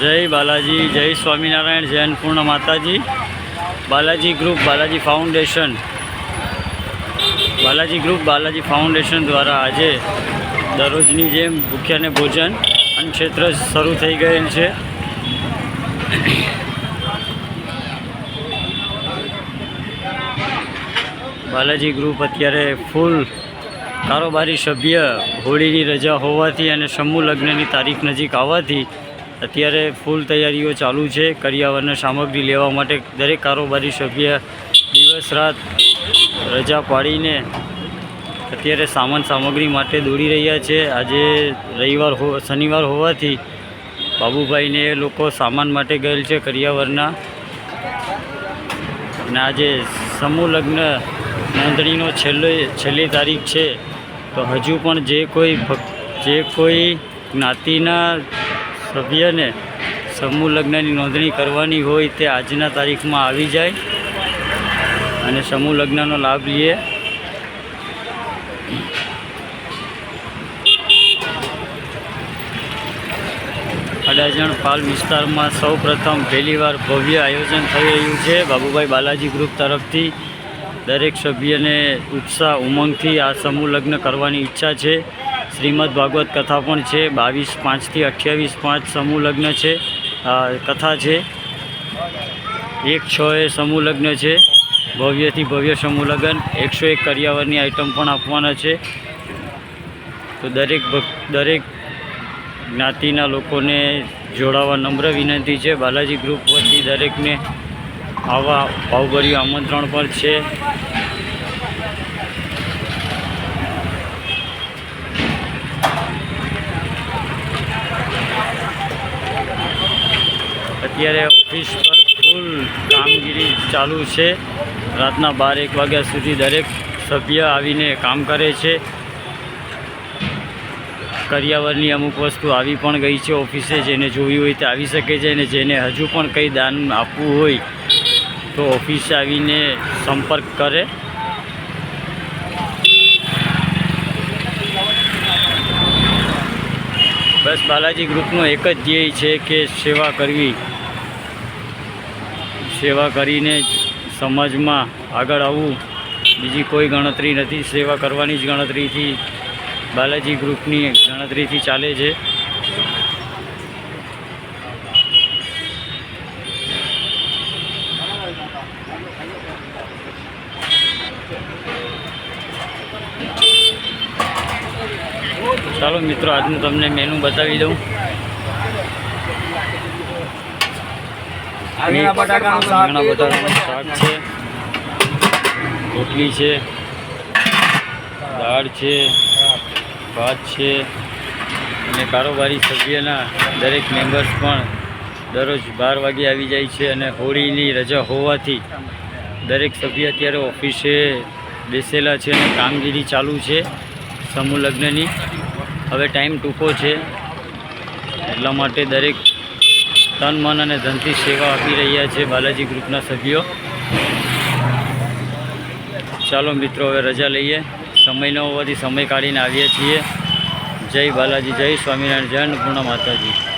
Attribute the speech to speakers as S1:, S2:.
S1: જય બાલાજી, જય સ્વામિનારાયણ, જય અન્નપૂર્ણા માતાજી. Balaji group, Balaji foundation. Balaji group, Balaji foundation દ્વારા આજે દરરોજની જેમ ભૂખ્યાને ભોજન અન્ન ક્ષેત્ર શરૂ થઈ ગયેલ છે. બાલાજી ગ્રુપ અત્યારે ફૂલ કારોબારી સભ્ય હોળીની રજા હોવાથી અને સમૂહ લગ્નની તારીખ નજીક આવવાથી અત્યારે ફૂલ તૈયારીઓ ચાલુ છે. કરિયાવરના સામગ્રી લેવા માટે દરેક કારોબારી સભ્ય દિવસ, રાત રજા પાડીને અત્યારે સામાન સામગ્રી માટે દોડી રહ્યા છે. આજે રવિવાર હો, શનિવાર હોવાથી બાબુભાઈને એ લોકો સામાન માટે ગયેલ છે કરિયાવરના. અને આજે સમૂહ લગ્ન નોંધણીનો છેલ્લો, છેલ્લી તારીખ છે. તો હજુ પણ જે કોઈ જે કોઈ જ્ઞાતિના સભ્યને સમૂહ લગ્નની નોંધણી કરવાની હોય તે આજના તારીખમાં આવી જાય. અને સમૂહ લગ્નનો લાભ લઈએ અડાજણ પાલ વિસ્તારમાં સૌ પ્રથમ પહેલીવાર ભવ્ય આયોજન થઈ રહ્યું છે. બાબુભાઈ બાલાજી ગ્રુપ તરફથી દરેક સભ્યને ઉત્સાહ, ઉમંગથી આ સમૂહ લગ્ન કરવાની ઈચ્છા છે. શ્રીમદ ભાગવત કથા પણ છે, બાવીસ પાંચથી અઠ્યાવીસ પાંચ સમૂહ લગ્ન છે કથા છે. એક છ એ સમૂહ લગ્ન છે, ભવ્યથી ભવ્ય સમૂહ લગ્ન, એકસો એક કરિયાવરની આઇટમ પણ આપવાના છે. તો દરેક દરેક જ્ઞાતિના લોકોને જોડાવા નમ્ર વિનંતી છે. બાલાજી ગ્રુપ વતી દરેકને આવા ભાવભર્યું આમંત્રણ પણ છે. અત્યારે ઓફિસ પર ફૂલ કામગીરી ચાલુ છે. રાતના બાર એક વાગ્યા સુધી દરેક સભ્ય આવીને કામ કરે છે. કરિયાવરની અમુક વસ્તુ આવી પણ ગઈ છે ઓફિસે, જેને જોવી હોય તે આવી શકે છે અને જેને હજુ પણ કંઈ દાન આપવું હોય તો ઓફિસે આવીને સંપર્ક કરે. બસ બાલાજી ગ્રુપનો એક જ ધ્યેય છે કે સેવા કરવી. સેવા કરીને જ સમાજમાં આગળ આવવું. બીજી કોઈ ગણતરી નથી, સેવા કરવાની જ ગણતરીથી બાલાજી ગ્રુપની ગણતરીથી ચાલે છે. ચાલો મિત્રો, આજનું તમને મેનુ બતાવી દઉં. બટાકાનું શાક છે રોટલી છે દાળ છે ભાત છે અને કારોબારી સભ્યના દરેક મેમ્બર્સ પણ દરરોજ બાર વાગે આવી જાય છે અને હોળીની રજા હોવાથી દરેક સભ્ય અત્યારે ઓફિસે બેસેલા છે અને કામગીરી ચાલુ છે સમૂહ લગ્નની. હવે ટાઈમ ટૂંકો છે. એટલા માટે દરેક તન, મન અને ધનથી સેવા આપી રહ્યા છે બાલાજી ગ્રુપના સભ્યો. ચાલો મિત્રો, હવે રજા લઈએ. સમય ન હોવાથી સમય કાઢીને આવીએ છીએ. જય બાલાજી, જય સ્વામિનારાયણ, જય અન્નપૂર્ણા માતાજી.